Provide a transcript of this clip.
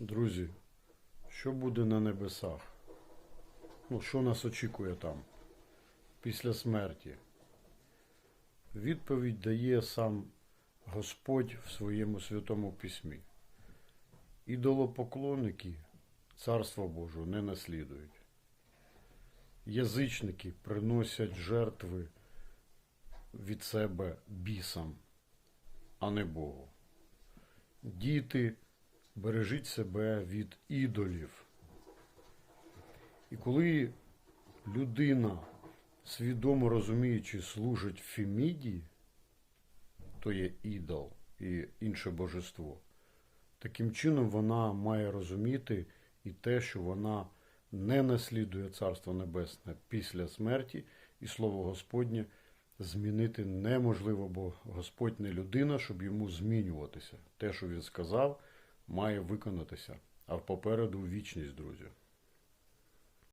Друзі, що буде на небесах? Ну, що нас очікує там після смерті? Відповідь дає сам Господь в своєму святому письмі. Ідолопоклонники Царства Божого не наслідують. Язичники приносять жертви від себе бісам, а не Богу. Діти, бережіть себе від ідолів. І коли людина, свідомо розуміючи, служить Феміді, то є ідол і інше божество, таким чином вона має розуміти і те, що вона не наслідує Царство Небесне після смерті, і Слово Господнє змінити неможливо, бо Господь не людина, щоб йому змінюватися. Те, що він сказав, має виконатися. А попереду вічність, друзі.